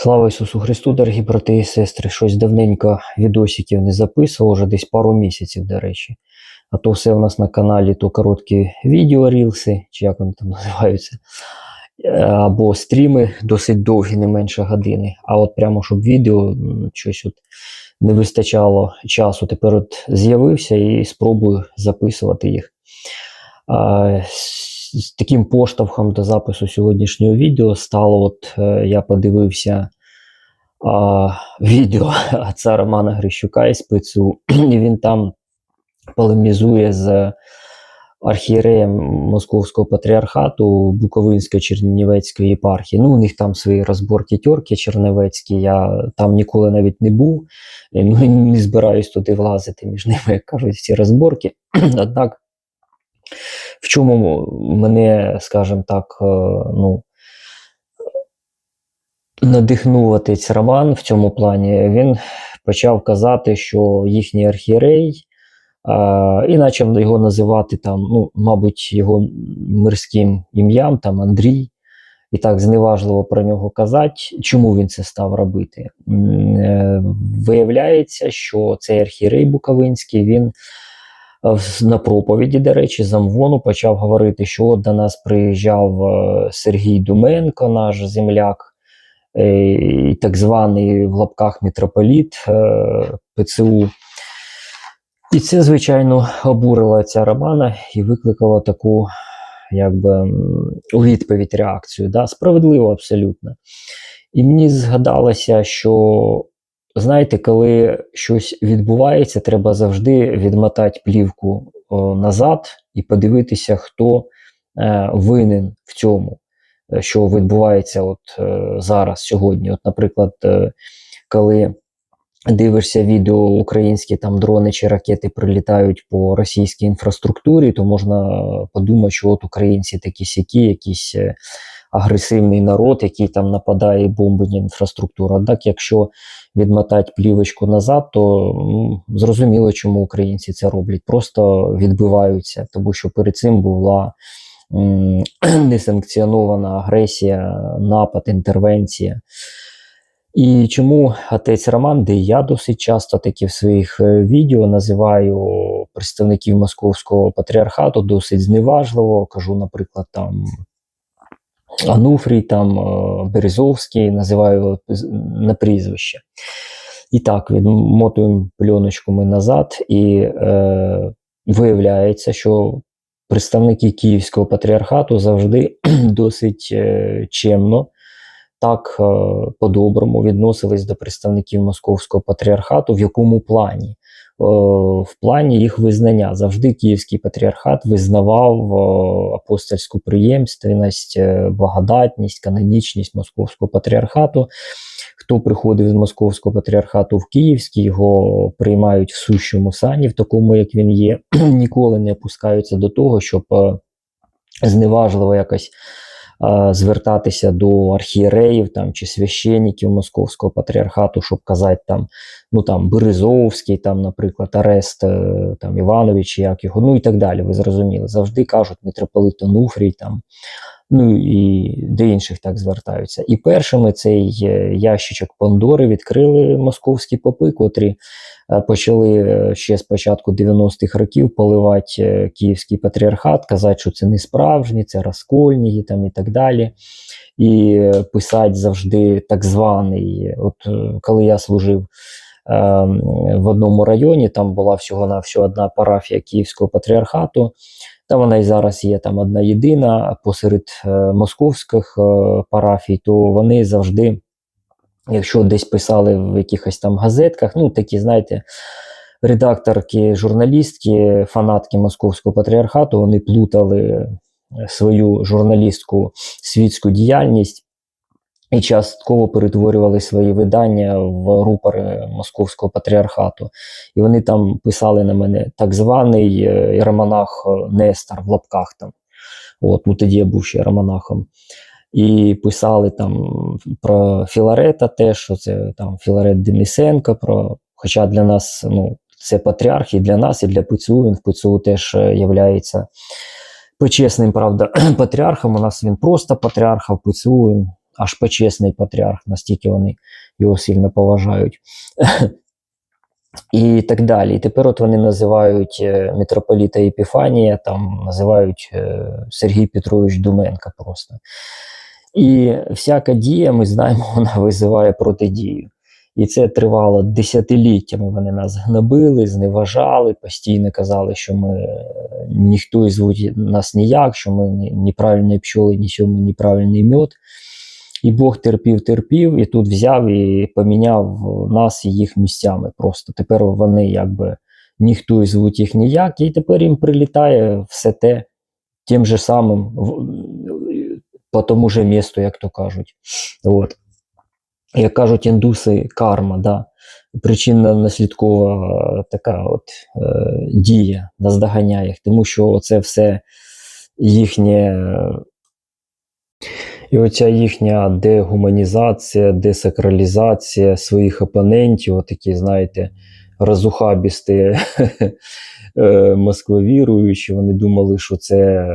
Слава Ісусу Христу, дорогі брати і сестри. Щось давненько відосиків не записував, вже десь пару місяців, до речі. А то все у нас на каналі то короткі відео рілси, чи як вони там називаються, е, або стріми досить довгі, не менше години. А от прямо щоб відео щось от не вистачало часу. Тепер от з'явився і спробую записувати їх. Таким поштовхом до запису сьогоднішнього відео стало, от е, я подивився а, відео отця Романа Грищука із ПЦУ, і він там полемізує з архієреєм Московського патріархату Буковинської Чернівецької єпархії. Ну, у них там свої розборки тьорки чернівецькі, я там ніколи навіть не був, ну, не збираюсь туди влазити між ними, як кажуть, ці розборки. Однак в чому мене, скажімо так, е, ну, надихнув отець Роман в цьому плані, він почав казати, що їхній архієрей, а, і почав його називати там, ну, мабуть, його мирським ім'ям, там Андрій, і так зневажливо про нього казати. Чому він це став робити? Е, Виявляється, що цей архієрей Буковинський, він на проповіді, до речі, замвону почав говорити, що от до нас приїжджав е, Сергій Думенко, наш земляк, е, і так званий в лапках митрополіт е, ПЦУ. І це, звичайно, обурило ця Романа і викликало таку, якби відповідь реакцію. Да? Справедливо абсолютно. І мені згадалося, що знаєте, коли щось відбувається, треба завжди відмотати плівку о, назад і подивитися, хто е, винен в цьому, е, що відбувається от е, зараз, сьогодні. От, наприклад, е, коли дивишся відео українські там дрони чи ракети прилітають по російській інфраструктурі, то можна подумати, що от українці такі сякі, якісь е, агресивний народ, який там нападає і бомбить інфраструктуру. Однак, якщо відмотати плівочку назад, то м, зрозуміло, чому українці це роблять. Просто відбиваються, тому що перед цим була м, несанкціонована агресія, напад, інтервенція. І чому отець Роман, де я досить часто таки в своїх е, відео називаю представників московського патріархату досить зневажливо, кажу, наприклад, там Ануфрій, там е, Березовський, називаю на прізвище. І так, відмотуємо пленочку ми назад, і е, виявляється, що представники Київського патріархату завжди досить е, чемно, так е, по-доброму відносились до представників Московського патріархату. В якому плані? Е, в плані їх визнання. Завжди Київський патріархат визнавав е, апостольську приємственність, е, благодатність, канонічність Московського патріархату. Хто приходив з Московського патріархату в Київський, його приймають в сущому сані, в такому, як він є, ніколи не опускаються до того, щоб зневажливо якось звертатися до архієреїв там, чи священників Московського патріархату, щоб казати там, ну там Березовський, там, наприклад, Арест е, там, Іванович, як його, ну і так далі. Ви зрозуміли. Завжди кажуть митрополит Онуфрій, там, ну і до інших так звертаються. І першими цей е, ящичок Пандори відкрили московські попи, котрі е, почали е, ще з початку 90-х років поливати київський патріархат, казати, що це не справжні, це розкольні там і так далі. І писати завжди так званий. От коли я служив в одному районі, там була всього-навсього одна парафія Київського патріархату. Та вона і зараз є там одна єдина посеред е, московських е, парафій, то вони завжди, якщо десь писали в якихось там газетках, ну такі, знаєте, редакторки, журналістки, фанатки московського патріархату, вони плутали е, свою журналістку світську діяльність і частково перетворювали свої видання в рупори московського патріархату. І вони там писали на мене так званий іеромонах е, Нестор в лапках там. От, ну тоді я був ще іеромонахом. І писали там про Філарета теж, що це там Філарет Денисенко, про, хоча для нас ну, це патріарх і для нас, і для ПЦУ. Він в ПЦУ теж е, являється почесним, правда, патріархом. У нас він просто патріарх, а в ПЦУ він аж почесний патріарх, настільки вони його сильно поважають. І так далі. І тепер от вони називають е, митрополіта Епіфанія, там називають е, Сергій Петрович Думенка просто. І всяка дія, ми знаємо, вона визиває протидію. І це тривало десятиліттями. Вони нас гнобили, зневажали, постійно казали, що ми е, ніхто і звуть нас ніяк, що ми ні- неправильні пчоли, нічого ми неправильний мед. І Бог терпів, терпів, і тут взяв і поміняв нас і їх місцями. Просто тепер вони якби ніхто і звуть їх ніяк, і тепер їм прилітає все те тим же самим по тому же місту, як то кажуть. От. Як кажуть індуси, карма, да. причинно наслідкова така от е, дія наздоганяє їх, тому що це все їхнє. І оця їхня дегуманізація, десакралізація своїх опонентів, отакі, знаєте, розухабісти е, москвовіруючі, вони думали, що це,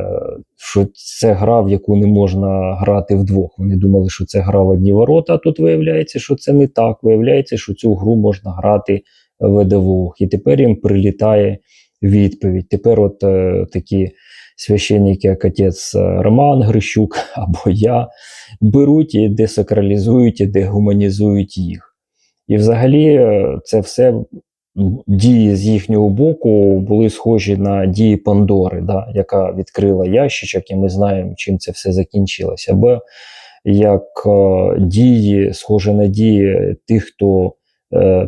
що це гра, в яку не можна грати вдвох. Вони думали, що це гра в одні ворота, а тут виявляється, що це не так. Виявляється, що цю гру можна грати в двох. І тепер їм прилітає відповідь. Тепер от е, такі священники, як отець е, Роман Грищук або я, беруть і десакралізують, і дегуманізують їх. І взагалі е, це все дії з їхнього боку були схожі на дії Пандори, да, яка відкрила ящичок, і ми знаємо, чим це все закінчилося. Або як е, дії, схожі на дії тих, хто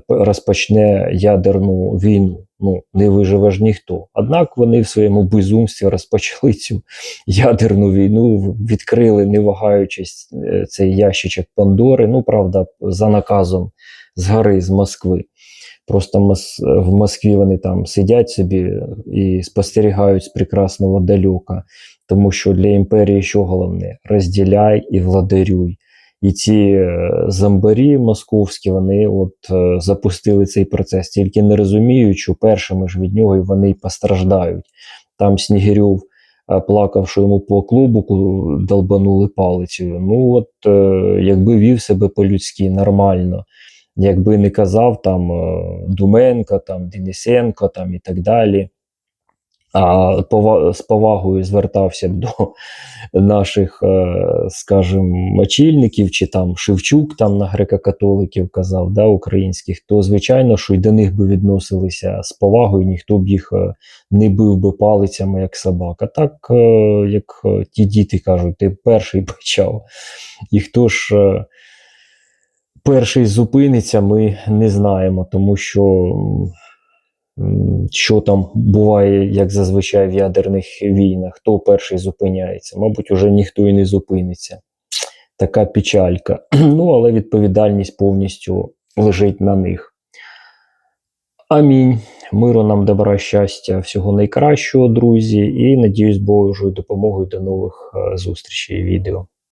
розпочне ядерну війну. Ну, не виживе ж ніхто. Однак вони в своєму безумстві розпочали цю ядерну війну, відкрили, не вагаючись, е, цей ящичок Пандори. Ну, правда, за наказом з гори, з Москви. Просто в Москві вони там сидять собі і спостерігають з прекрасного далека. Тому що для імперії що головне? Розділяй і владарюй. І ці е, зомбарі московські вони от е, запустили цей процес, тільки не розуміють, що першими ж від нього і вони постраждають. Там Снігирьов е, плакав, що йому по клубу долбанули палицею. Ну от якби вів себе по-людськи нормально, якби не казав там Думенко, там Денисенко там і так далі. А з повагою звертався б до наших, е, скажімо, очільників, чи там Шевчук там на греко-католиків казав, да, українських, то звичайно, що й до них би відносилися з повагою, ніхто б їх е, не бив би палицями, як собака. Так, е, як ті діти кажуть, ти перший почав. І хто ж перший зупиниться, ми не знаємо, тому що. Що там буває, як зазвичай в ядерних війнах, хто перший зупиняється? Мабуть, уже ніхто і не зупиниться. Така печалька. Ну, але відповідальність повністю лежить на них. Амінь. Миру нам, добра, щастя, всього найкращого, друзі, і надіюсь, Божою допомогою до нових е, зустрічей і відео.